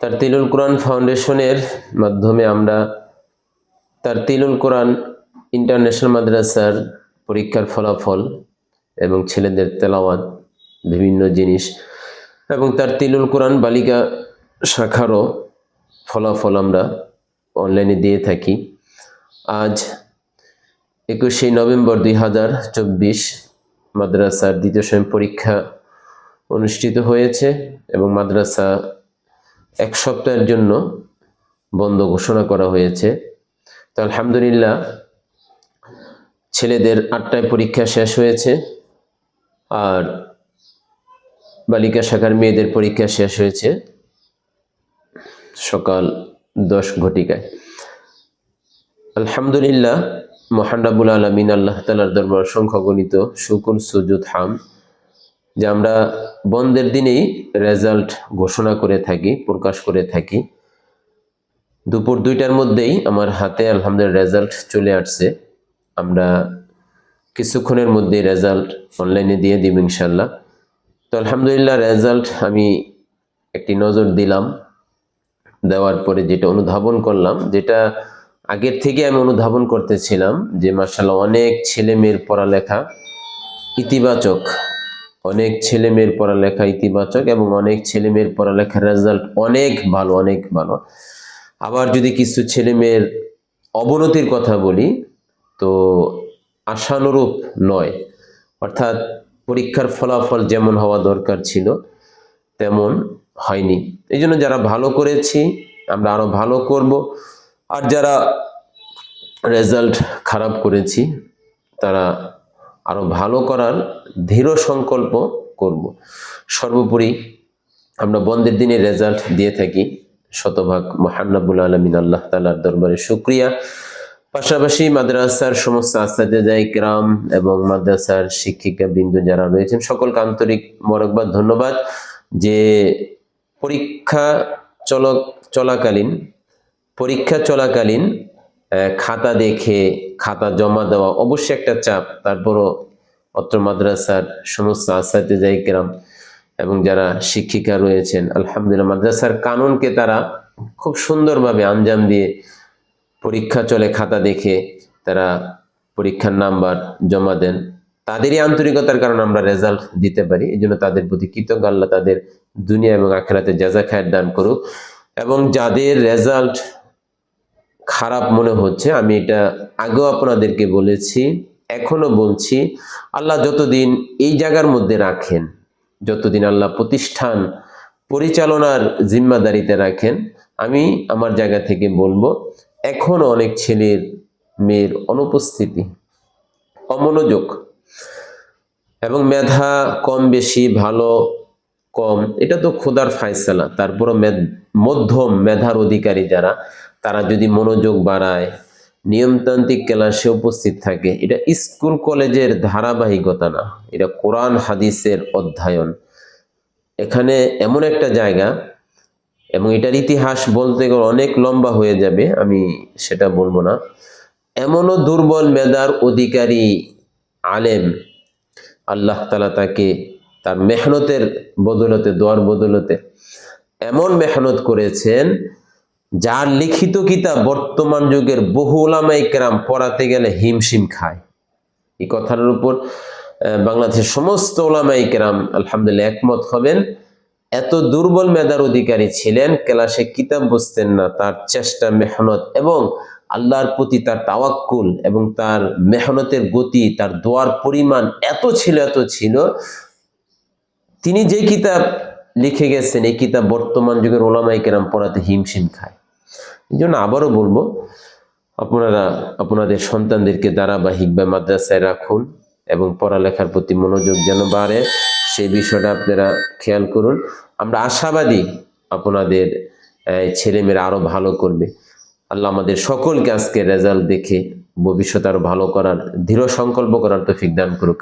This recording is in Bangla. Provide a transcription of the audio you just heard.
তার তিলুল কোরআন ফাউন্ডেশনের মাধ্যমে আমরা তার তিলুল কোরআন ইন্টারন্যাশনাল মাদ্রাসার পরীক্ষার ফলাফল এবং ছেলেদের তেলাওয়াত, বিভিন্ন জিনিস এবং তার তিলুল কোরআন বালিকা শাখারও ফলাফল আমরা অনলাইনে দিয়ে থাকি। আজ একুশে নভেম্বর দুই হাজার চব্বিশ মাদ্রাসার দ্বিতীয় শ্রেণি পরীক্ষা অনুষ্ঠিত হয়েছে এবং মাদ্রাসা এক সপ্তাহের জন্য বন্ধ ঘোষণা করা হয়েছে। তো আলহামদুলিল্লাহ, ছেলেদের আটটায় পরীক্ষা শেষ হয়েছে আর বালিকা শাখার মেয়েদের পরীক্ষা শেষ হয়েছে সকাল দশ ঘটিকায়। আলহামদুলিল্লাহ মহানরাবুল আলমিন আল্লাহ তালার দরবার অসংখ্য গণিত শুকুর, সুজুদ, হাম যে আমরা বন্ধের দিনেই রেজাল্ট ঘোষণা করে থাকি, প্রকাশ করে থাকি। দুপুর দুইটার মধ্যেই আমার হাতে আলহামদুলিল্লাহ রেজাল্ট চলে আসছে। আমরা কিছুক্ষণের মধ্যেই রেজাল্ট অনলাইনে দিয়ে দিব ইনশাল্লাহ তো আলহামদুলিল্লাহ রেজাল্ট আমি একটি নজর দিলাম। দেওয়ার পরে যেটা অনুধাবন করলাম, যেটা আগের থেকে আমি অনুধাবন করতেছিলাম যে মার্শাল্লাহ অনেক ছেলে মেয়ের পড়ালেখা ইতিবাচক অনেক ছেলে মেয়ের পড়ালেখা ইতিবাচক এবং অনেক ছেলে মেয়ের পড়ালেখার রেজাল্ট অনেক ভালো অনেক ভালো। আবার যদি কিছু ছেলে মেয়ের অবনতির কথা বলি, তো আশানুরূপ নয়। অর্থাৎ পরীক্ষার ফলাফল যেমন হওয়া দরকার ছিল, তেমন হয়নি। এই জন্য যারা ভালো করেছি, আমরা আরও ভালো করব। আর যারা রেজাল্ট খারাপ করেছি, তারা আরও ভালো করার দৃঢ় সংকল্প করব। সর্বোপরি আমরা বন্ধের দিনে রেজাল্ট দিয়ে থাকি। শতভাগ মহান্নাবুল আলমিন আল্লাহ তালার দরবারে শুক্রিয়া। পাশাপাশি মাদ্রাসার সমস্ত আস্তাদাই গ্রাম এবং মাদ্রাসার শিক্ষিকা বিন্দু যারা রয়েছেন, সকলকে আন্তরিক মরকবাদ ধন্যবাদ। যে পরীক্ষা চলক চলাকালীন, পরীক্ষা চলাকালীন খাতা দেখে, খাতা জমা দেওয়া অবশ্যই একটা চাপ। তারপরও অত্র মাদ্রাসার সমস্ত গ্রাম এবং যারা শিক্ষিকা রয়েছেন, আলহামদুলিল্লাহ মাদ্রাসার কানুনকে তারা খুব সুন্দরভাবে আঞ্জাম দিয়ে পরীক্ষা চলে, খাতা দেখে তারা পরীক্ষার নাম্বার জমা দেন। তাদেরই আন্তরিকতার কারণে আমরা রেজাল্ট দিতে পারি। এই জন্য তাদের প্রতি কৃতজ্ঞ। আল্লাহ তাদের দুনিয়া এবং আখেরাতে জাজা খায়ের দান করুক। এবং যাদের রেজাল্ট খারাপ মনে হচ্ছে। আমি এটা আগেও আপনাদেরকে বলেছি, এখনও বলছি, আল্লাহ যতদিন এই জায়গার মধ্যে রাখেন, যতদিন আল্লাহ প্রতিষ্ঠান পরিচালনার জিম্মাদারিতে রাখেন, আমি আমার জায়গা থেকে বলব, এখনও অনেক ছেলের, মেয়ের অনুপস্থিতি অমনোযোগ এবং মেধা কম বেশি, ভালো কম, এটা তো খোদার ফায়সালা। তারপরও মেধ- মধ্যম মেধার অধিকারী যারা তারা যদি মনোযোগ বাড়ায়, নিয়মতান্ত্রিক ক্লাসে উপস্থিত থাকে, এটা স্কুল কলেজের ধারাবাহিকতা না, এটা কোরআন হাদিসের অধ্যয়ন। এখানে এমন একটা জায়গা, এবং এটার ইতিহাস বলতে গেলে অনেক লম্বা হয়ে যাবে, আমি সেটা বলব না। এমনও দুর্বল মেধার অধিকারী আলেম, আল্লাহ তালা তাকে তার মেহনতের বদলতে, দোয়ার বদলতে এমন মেহনত করেছেন যার লিখিত কিতাব বর্তমান যুগের বহু ওলামাই কেরাম পড়াতে গেলে হিমশিম খায়। এই কথার উপর বাংলাদেশের সমস্ত ওলামাই কেরাম আলহামদুলিল্লাহ একমত হবেন। এত দুর্বল মেধার অধিকারী ছিলেন, ক্লাসে কিতাব বুঝতেন না, তার চেষ্টা, মেহনত এবং আল্লাহর প্রতি তার তাওয়াক্কুল এবং তার মেহনতের গতি, তার দোয়ার পরিমাণ এত ছিল এত ছিল। তিনি যে কিতাব লিখে গেছেন, এই কিতাব বর্তমান যুগের ওলামাই কেরাম পড়াতে হিমশিম খায়। এই জন্য আবারও বলব, আপনারা আপনাদের সন্তানদেরকে ধারাবাহিক বা মাদ্রাসায় রাখুন এবং পড়ালেখার প্রতি মনোযোগ যেন বাড়ে, সেই বিষয়টা আপনারা খেয়াল করুন। আমরা আশাবাদী আপনাদের ছেলেমেয়েরা আরও ভালো করবে। আল্লাহ আমাদের সকলকে আজকে রেজাল্ট দেখে ভবিষ্যৎ আরও ভালো করার দৃঢ় সংকল্প করার তৌফিক দান করুক।